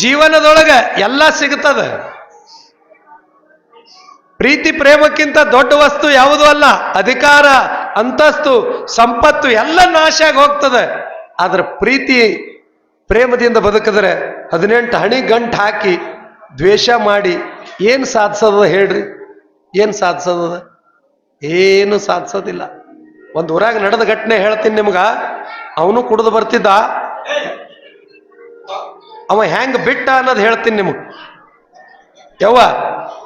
ಜೀವನದೊಳಗ ಎಲ್ಲ ಸಿಗುತ್ತದೆ. ಪ್ರೀತಿ ಪ್ರೇಮಕ್ಕಿಂತ ದೊಡ್ಡ ವಸ್ತು ಯಾವುದೂ ಅಲ್ಲ, ಅಧಿಕಾರ, ಅಂತಸ್ತು, ಸಂಪತ್ತು ಎಲ್ಲ ನಾಶ ಆಗಿ ಹೋಗ್ತದೆ. ಆದ್ರೆ ಪ್ರೀತಿ ಪ್ರೇಮದಿಂದ ಬದುಕಿದ್ರೆ ಹದಿನೆಂಟು ಹಣಿ ಗಂಟು ಹಾಕಿ ದ್ವೇಷ ಮಾಡಿ ಏನು ಸಾಧಿಸೋದ ಹೇಳ್ರಿ? ಏನು ಸಾಧಿಸೋದ ಏನು ಸಾಧಿಸೋದಿಲ್ಲ. ಒಂದು ಊರಾಗ ನಡೆದ ಘಟನೆ ಹೇಳ್ತೀನಿ ನಿಮ್ಗೆ. ಅವನು ಕುಡಿದು ಬರ್ತಿದ್ದ. ಅವ ಹೆಂಗ್ ಬಿಟ್ಟ ಅನ್ನೋದು ಹೇಳ್ತೀನಿ ನಿಮಗೆ. ಯವ್ವ,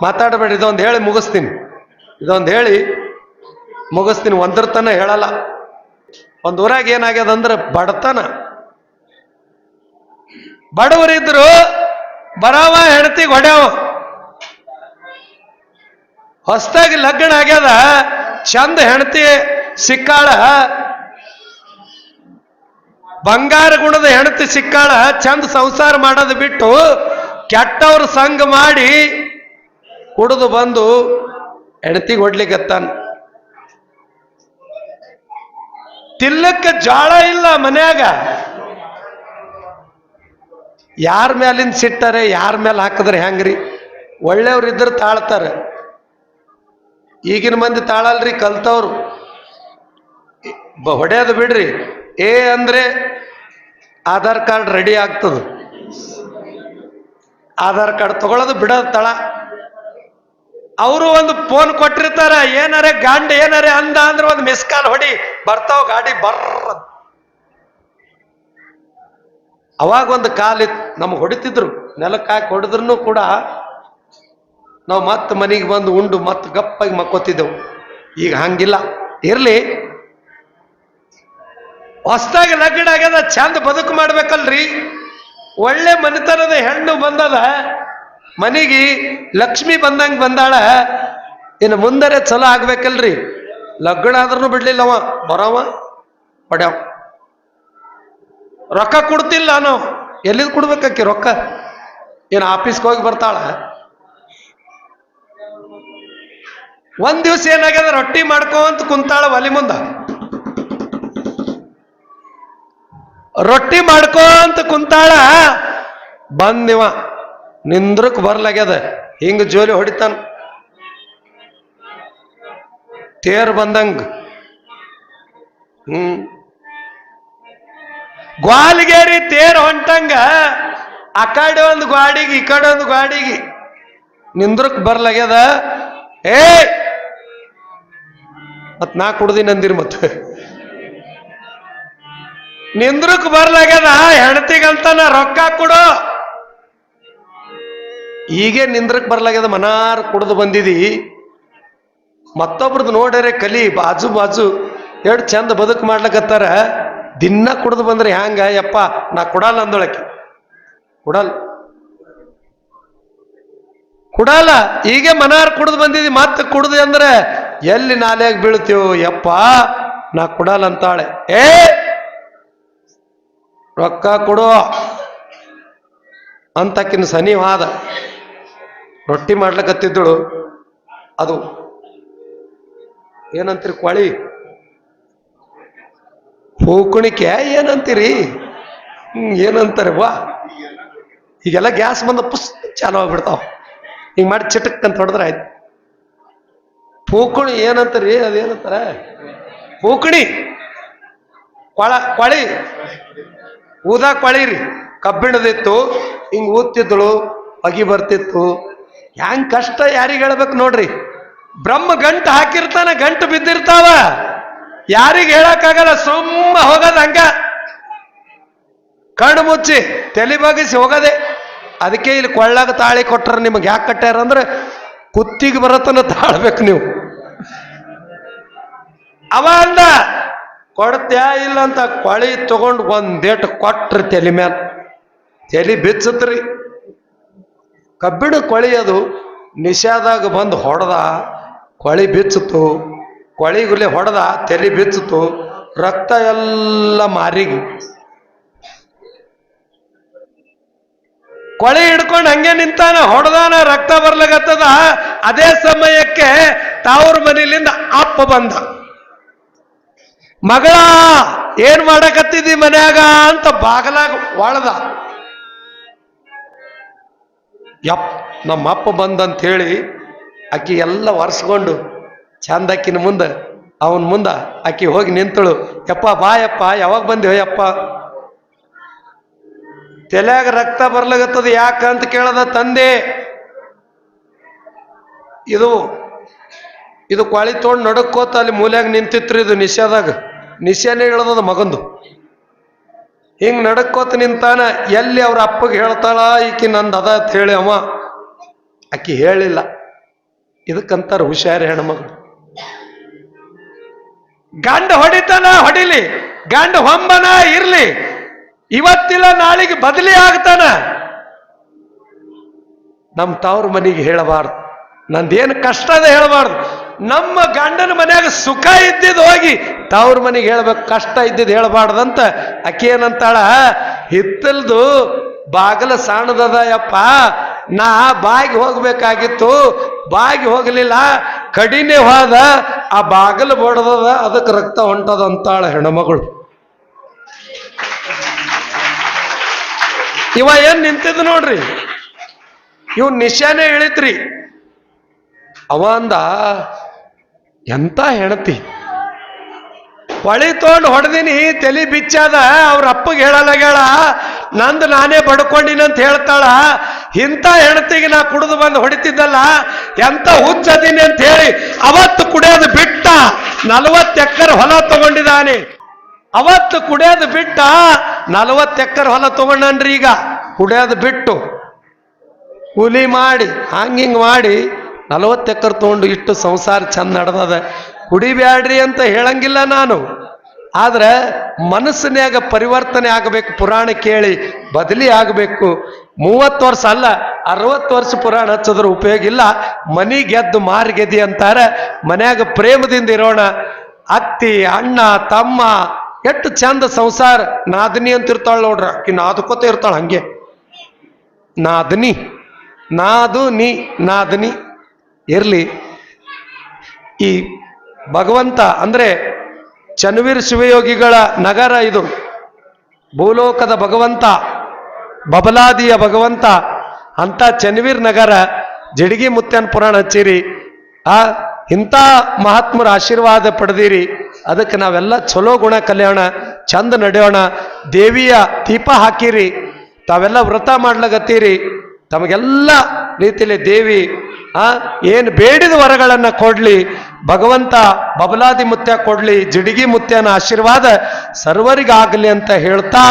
ಮಾತಾಡಬೇಡಿ, ಇದೊಂದು ಹೇಳಿ ಮುಗಿಸ್ತೀನಿ. ಇದೊಂದು ಹೇಳಿ ಮುಗಿಸ್ತೀನಿ, ಒಂದ್ರ ತನ ಹೇಳಲ್ಲ. ಒಂದು ಊರಾಗ ಏನಾಗ್ಯದ ಅಂದ್ರೆ ಬಡತನ. ಬಡವರಿದ್ರು ಬರವ ಹೆಂಡತಿ ಹೊಡ್ಯಾವ. ಹೊಸ್ದಾಗಿ ಲಗ್ನ ಆಗ್ಯದ, ಚಂದ ಹೆಂಡತಿ ಸಿಕ್ಕಾಳ ಬಂಗಾರ ಗುಣದ ಹೆಣತಿ ಸಿಕ್ಕಾಳ ಚಂದ ಸಂಸಾರ ಮಾಡೋದು ಬಿಟ್ಟು ಕೆಟ್ಟವ್ರ ಸಂಘ ಮಾಡಿ ಕುಡಿದು ಬಂದು ಹೆಣತಿಗೆ ಹೊಡ್ಲಿಕ್ಕತ್ತಾನ ತಿಲ್ಲಕ್ಕೆ ಜಾಳ ಇಲ್ಲ ಮನ್ಯಾಗ. ಯಾರ ಮ್ಯಾಲಿಂದ ಸಿಟ್ಟಾರೆ, ಯಾರ ಮೇಲೆ ಹಾಕಿದ್ರೆ ಹೆಂಗ್ರಿ? ಒಳ್ಳೆಯವ್ರು ಇದ್ರೆ ತಾಳ್ತಾರೆ. ಈಗಿನ ಮಂದಿ ತಾಳಲ್ರಿ ಕಲ್ತವ್ರು. ಹೊಡೆಯೋದು ಬಿಡ್ರಿ. ಏ ಅಂದ್ರೆ ಆಧಾರ್ ಕಾರ್ಡ್ ರೆಡಿ ಆಗ್ತದ. ಆಧಾರ್ ಕಾರ್ಡ್ ತಗೊಳ್ಳೋದು ಬಿಡೋದು ತಳ. ಅವರು ಒಂದು ಫೋನ್ ಕೊಟ್ಟಿರ್ತಾರ, ಏನಾರೆ ಗಾಂಡ್ ಏನಾರೆ ಅಂದ ಅಂದ್ರೆ ಒಂದು ಮಿಸ್ ಕಾಲ್ ಹೊಡಿ, ಬರ್ತಾವ ಗಾಡಿ ಬರ್ರ. ಅವಾಗ ಒಂದು ಕಾಲಿತ್ತು ನಮ್ಗೆ ಹೊಡಿತಿದ್ರು ನೆಲಕ್ಕೆ ಹಾಕಿ ಹೊಡೆದ್ರು ಕೂಡ ನಾವು ಮತ್ತೆ ಮನೆಗೆ ಬಂದು ಉಂಡು ಮತ್ತೆ ಗಪ್ಪಾಗಿ ಮಕ್ಕೋತಿದ್ದೆವು. ಈಗ ಹಂಗಿಲ್ಲ. ಇರ್ಲಿ ಹೊಸ್ದಾಗಿ ಲಗ್ನ ಆಗ್ಯದ ಚಂದ ಬದುಕು ಮಾಡ್ಬೇಕಲ್ರಿ. ಒಳ್ಳೆ ಮನೆತನದ ಹೆಣ್ಣು ಬಂದದ, ಮನೆಗೆ ಲಕ್ಷ್ಮಿ ಬಂದಂಗೆ ಬಂದಾಳ, ಇನ್ನು ಮುಂದರೆ ಚಲೋ ಆಗ್ಬೇಕಲ್ರಿ. ಲಗ್ನ ಆದ್ರೂ ಬಿಡ್ಲಿಲ್ಲವ, ಬರವ ಹೊಡ್ಯಾವ ರೊಕ್ಕ ಕೊಡ್ತಿಲ್ಲ ನಾವು ಎಲ್ಲಿದ್ ಕೊಡ್ಬೇಕಿ ರೊಕ್ಕ? ಏನು ಆಫೀಸ್ಗೆ ಹೋಗಿ ಬರ್ತಾಳ. ಒಂದ್ ದಿವ್ಸ ಏನಾಗ್ಯದ, ರೊಟ್ಟಿ ಮಾಡ್ಕೊಂತ ಕುಂತಾಳ ಒಲಿ ಮುಂದ. ರೊಟ್ಟಿ ಮಾಡ್ಕೊಂತ ಕುಂತಾಳ, ಬಂದಿವ, ನಿಂದ್ರಕ್ ಬರ್ಲಾಗ್ಯದ, ಹಿಂಗ ಜೋಲಿ ಹೊಡಿತಾನ. ತೇರ್ ಬಂದಂಗ, ಹ್ಮ್, ಗ್ವಾಲ್ಗೇರಿ ತೇರ್ ಹೊಂಟಂಗ, ಆ ಕಡೆ ಒಂದು ಗಾಡಿಗೆ ಈ ಕಡೆ ಒಂದು ಗಾಡಿಗೆ ನಿಂದ್ರಕ್ ಬರ್ಲಾಗ್ಯದ ಏ ಮತ್ ನಾ ಕುಡ್ದಿನ ಅಂದಿರಿ ಮತ್ತೆ ನಿಂದ್ರಕ್ ಬರ್ಲಾಗ್ಯದ ನಾ ರೊಕ್ಕ ಕೊಡು. ಹೀಗೆ ನಿಂದ್ರಕ್ ಬರ್ಲಾಗ್ಯದ ಮನಾರ್ ಕುಡ್ದು ಬಂದಿದಿ. ಮತ್ತೊಬ್ರದ್ದು ನೋಡ್ಯಾರೆ ಕಲಿ ಬಾಜು ಬಾಜು ಎರಡು ಚಂದ ಬದುಕು ಮಾಡ್ಲಕತ್ತಾರ. ದಿನ ಕುಡ್ದು ಬಂದ್ರೆ ಹ್ಯಾಂಗ, ಯಪ್ಪ, ನಾ ಕೊಡಲ್ಲ ಅಂದೊಳಕ್ಕೆ. ಕೊಡಲ್ಲ. ಕುಡಲ್ಲ. ಹೀಗೆ ಮನಾರ್ ಕುಡ್ದು ಬಂದಿದಿ, ಮತ್ತೆ ಕುಡ್ದು ಅಂದ್ರೆ ಎಲ್ಲಿ ನಾಲೆಯಾಗ ಬೀಳ್ತೀವೋ ಯಪ್ಪ, ನಾ ಕೊಡಲ್ಲ ಅಂತಾಳೆ. ಏ! ರೊಕ್ಕ ಕೊಡು. ಅಂತಕ್ಕಿನ ಸನಿವಾದ. ರೊಟ್ಟಿ ಮಾಡ್ಲಕತ್ತಿದ್ದಳು. ಅದು ಏನಂತೀರಿ ಕೊಳಿ ಹೂಕುಣಿಕೆ ಏನಂತೀರಿ? ಏನಂತಾರೆ ವಾ. ಈಗೆಲ್ಲ ಗ್ಯಾಸ್ ಬಂದ ಪುಸ್ ಚಾಲು ಆಗ್ಬಿಡ್ತಾವ. ಹಿಂಗ್ ಮಾಡಿ ಚಿಟಕ್ ಅಂತ ಹೊಡೆದ್ರೆ ಆಯ್ತು. ಪೂಕುಣಿ ಏನಂತಾರೆ? ಅದೇನಂತಾರೆ? ಪೂಕುಣಿ ಕೊಳ ಕೊಳಿ ಊದಾ ಪಳೀರಿ ಕಬ್ಬಿಣದಿತ್ತು, ಹಿಂಗ್ ಊದ್ತಿದ್ಳು ಅಗಿ ಬರ್ತಿತ್ತು. ಹ್ಯಾಂಗ್ ಕಷ್ಟ ಯಾರಿಗೆ ಹೇಳ್ಬೇಕು ನೋಡ್ರಿ? ಬ್ರಹ್ಮ ಗಂಟು ಹಾಕಿರ್ತಾನ, ಗಂಟು ಬಿದ್ದಿರ್ತಾವ. ಯಾರಿಗೆ ಹೇಳಕ್ಕಾಗಲ್ಲ, ಸುಮ್ಮ ಹೋಗದ ಹಂಗ. ಕಣ್ಣು ಮುಚ್ಚಿ, ತಲೆ ಬಗ್ಗಿಸಿ ಹೋಗದೆ. ಅದಕ್ಕೆ ಇಲ್ಲಿ ಕೊಳ್ಳಾಗ ತಾಳಿ ಕೊಟ್ರ ನಿಮಗೆ ಯಾಕೆ ಕಟ್ಟ್ಯಾರ ಅಂದ್ರೆ, ಕುತ್ತಿಗೆ ಬರತನ ತಾಳ್ಬೇಕು ನೀವು. ಅವ ಅಂದ ಕೊಡ್ತ್ಯಾ ಇಲ್ಲ ಅಂತ ಕೊಳಿ ತಗೊಂಡು ಒಂದೇಟು ಕೊಟ್ರಿ ತಲೆ ಮ್ಯಾಲ. ತಲೆ ಬಿಚ್ಚತ್ರಿ. ಕಬ್ಬಿಣ ಕೊಳಿ ಅದು ನಿಷಾದಾಗ ಬಂದು ಹೊಡೆದ, ಕೊಳಿ ಬಿಚ್ಚಿತು ಕೊಳಿಗುಲೆ ಹೊಡೆದ, ತಲೆ ಬಿಚ್ಚಿತು ರಕ್ತ ಎಲ್ಲ ಮಾರಿಗೆ. ಕೊಳಿ ಹಿಡ್ಕೊಂಡು ಹಂಗೆ ನಿಂತಾನ, ಹೊಡೆದಾನ, ರಕ್ತ ಬರ್ಲಾಗತ್ತದ ಅದೇ ಸಮಯಕ್ಕೆ ತಾವ್ರ ಮನೆಯಲ್ಲಿಂದ ಅಪ್ಪ ಬಂದ. ಮಗಳ, ಏನ್ ಮಾಡಕತ್ತಿದ್ದಿ ಮನ್ಯಾಗ ಅಂತ ಬಾಗಲಾಗ ಒಳದ ಯಪ್ ನಮ್ಮ ಅಪ್ಪ ಬಂದಂತ ಹೇಳಿ ಆಕಿ ಎಲ್ಲ ಒರೆಸ್ಕೊಂಡು ಚಂದ ಆಕಿನ ಮುಂದೆ, ಅವನ ಮುಂದ ಆಕಿ ಹೋಗಿ ನಿಂತಳು. ಯಪ್ಪ, ಬಾ ಯಪ್ಪ, ಯಾವಾಗ ಬಂದಿವ ಯಪ್ಪ. ತಲೆಯಾಗ ರಕ್ತ ಬರ್ಲಾಗತ್ತದ ಯಾಕಂತ ಕೇಳದ ತಂದೆ. ಇದು ಇದು ಕ್ವಾಳಿ ತೊಗೊಂಡು ನಡಕ್ಕೋತ ಅಲ್ಲಿ ಮೂಲ್ಯಾಗ ನಿಂತಿತ್ರಿ ಇದು ನಿಶ್ಯಾದಾಗ ನಿಶ್ಯಾನೇ ಹೇಳದ ಮಗಂದು. ಹಿಂಗೆ ನಡಕೋತ ನಿಂತಾನ, ಎಲ್ಲಿ ಅವ್ರ ಅಪ್ಪಗೆ ಹೇಳ್ತಾಳ, ಈಕಿ ನಂದು ಅದ ಅಂತ ಹೇಳಿ ಅವ. ಆಕಿ ಹೇಳಿಲ್ಲ. ಇದಕ್ಕಂತಾರ ಹುಷಾರಿ ಹೆಣ್ಮಗಳು ಗಂಡ ಹೊಡಿತಾನ, ಹೊಡಿಲಿ. ಗಂಡ ಹೊಂಬನ, ಇರ್ಲಿ. ಇವತ್ತಿಲ್ಲ, ನಾಳೆಗೆ ಬದಲಿ ಆಗ್ತಾನ. ನಮ್ಮ ತವ್ರ ಮನೆಗೆ ಹೇಳಬಾರ್ದು. ನಂದೇನು ಕಷ್ಟ ಅದ ಹೇಳಬಾರ್ದು. ನಮ್ಮ ಗಂಡನ ಮನ್ಯಾಗ ಸುಖ ಇದ್ದಿದ್ದು ಹೋಗಿ ತವ್ರ ಮನೆಗೆ ಹೇಳ್ಬೇಕು, ಕಷ್ಟ ಇದ್ದಿದ್ದು ಹೇಳಬಾರ್ದಂತ ಆಕೆ ಏನಂತಾಳ ಹಿತ್ತಲ್ದು ಬಾಗಲ ಸಾಣದದ ಯಪ್ಪ ನಾ ಬಾಗಿ ಹೋಗ್ಬೇಕಾಗಿತ್ತು, ಬಾಗಿ ಹೋಗಲಿಲ್ಲ, ಕಡಿಮೆ ಹೋದ, ಆ ಬಾಗಿಲು ಬಡದದ, ಅದಕ್ಕೆ ರಕ್ತ ಹೊಂಟದ ಅಂತಾಳ ಹೆಣ್ಮಗಳು. ಇವ ಏನ್ ನಿಂತಿದ್ ನೋಡ್ರಿ? ಇವ್ ನಿಶಾನೆ ಇಳಿತ್ರಿ. ಅವ ಅಂದ, ಎಂತ ಹೆಣತಿ ಹೊಳಿ ತೊಗೊಂಡು ಹೊಡೆದಿನಿ, ತಲೆ ಬಿಚ್ಚಾದ, ಅವ್ರ ಅಪ್ಪಗೆ ಹೇಳಲಾಗ್ಯಾಳ ನಂದು ನಾನೇ ಬಡ್ಕೊಂಡಿನಿ ಅಂತ ಹೇಳ್ತಾಳ. ಇಂಥ ಹೆಣತಿಗೆ ನಾ ಕುಡಿದು ಬಂದು ಹೊಡಿತಿದ್ದಲ್ಲ ಎಂತ ಹುಚ್ಚದೀನಿ ಅಂತ ಹೇಳಿ ಅವತ್ತು ಕುಡಿಯೋದು ಬಿಟ್ಟ, ನಲವತ್ತು ಎಕರೆ ಹೊಲ ತಗೊಂಡಿದ್ದಾನೆ ಅವತ್ತು ಕುಡಿಯೋದು ಬಿಟ್ಟ, ನಲವತ್ತು ಎಕರೆ ಹೊಲ ತಗೊಂಡನ್ರಿ ಈಗ, ಕುಡಿಯೋದು ಬಿಟ್ಟು. ಕೂಲಿ ಮಾಡಿ ಹಾಂಗಿಂಗ್ ಮಾಡಿ, ನಲವತ್ತು ಎಕರೆ ತೊಗೊಂಡು ಇಷ್ಟು ಸಂಸಾರ ಚಂದ ನಡೆದದ. ಕುಡಿಬ್ಯಾಡ್ರಿ ಅಂತ ಹೇಳಂಗಿಲ್ಲ ನಾನು. ಆದ್ರೆ ಮನಸ್ಸಿನಾಗ ಪರಿವರ್ತನೆ ಆಗಬೇಕು, ಪುರಾಣ ಕೇಳಿ ಬದಲಿ ಆಗಬೇಕು. ಮೂವತ್ತು ವರ್ಷ ಅಲ್ಲ, ಅರವತ್ತು ವರ್ಷ ಪುರಾಣ ಹಚ್ಚಿದ್ರೆ ಉಪಯೋಗ ಇಲ್ಲ. ಮನಿ ಗೆದ್ದು ಮಾರಿ ಗೆದ್ದಿ ಅಂತಾರೆ, ಮನ್ಯಾಗ ಪ್ರೇಮದಿಂದ ಇರೋಣ. ಅತ್ತಿ, ಅಣ್ಣ, ತಮ್ಮ, ಎಷ್ಟು ಚಂದ ಸಂಸಾರ. ನಾದಿನಿ ಅಂತ ಇರ್ತಾಳ ನೋಡ್ರ ಅಕ್ಕಿ ನಾದಕೋತ ಇರ್ತಾಳ ಹಂಗೆ. ನಾದಿನಿ ನಾದು ನೀ ನಾದಿನಿ. ಇರ್ಲಿ, ಈ ಭಗವಂತ ಅಂದರೆ ಚನ್ವೀರ್ ಶಿವಯೋಗಿಗಳ ನಗರ ಇದು. ಭೂಲೋಕದ ಭಗವಂತ, ಬಬಲಾದಿಯ ಭಗವಂತ, ಅಂತ ಚನ್ವೀರ್ ನಗರ, ಜಡಿಗಿ ಮುತ್ಯನ್ ಪುರಾಣ ಹಚ್ಚಿರಿ. ಆ, ಇಂಥ ಮಹಾತ್ಮರ ಆಶೀರ್ವಾದ ಪಡೆದಿರಿ. ಅದಕ್ಕೆ ನಾವೆಲ್ಲ ಚಲೋ ಗುಣ ಕಲ್ಯಾಣ, ಚಂದ ನಡೆಯೋಣ. ದೇವಿಯ ದೀಪ ಹಾಕಿರಿ. ತಾವೆಲ್ಲ ವ್ರತ ಮಾಡ್ಲಗತ್ತೀರಿ ತಮಗೆಲ್ಲ ರೀತಿಯಲ್ಲಿ ದೇವಿ ಆ, ಏನು ಬೇಡಿದ ವರಗಳನ್ನು ಕೊಡ್ಲಿ, ಭಗವಂತ ಬಬಲಾದಿ ಮುತ್ಯ ಕೊಡ್ಲಿ, ಜಿಡಿಗಿ ಮುತ್ಯನ ಆಶೀರ್ವಾದ ಸರ್ವರಿಗಾಗಲಿ ಅಂತ ಹೇಳ್ತಾ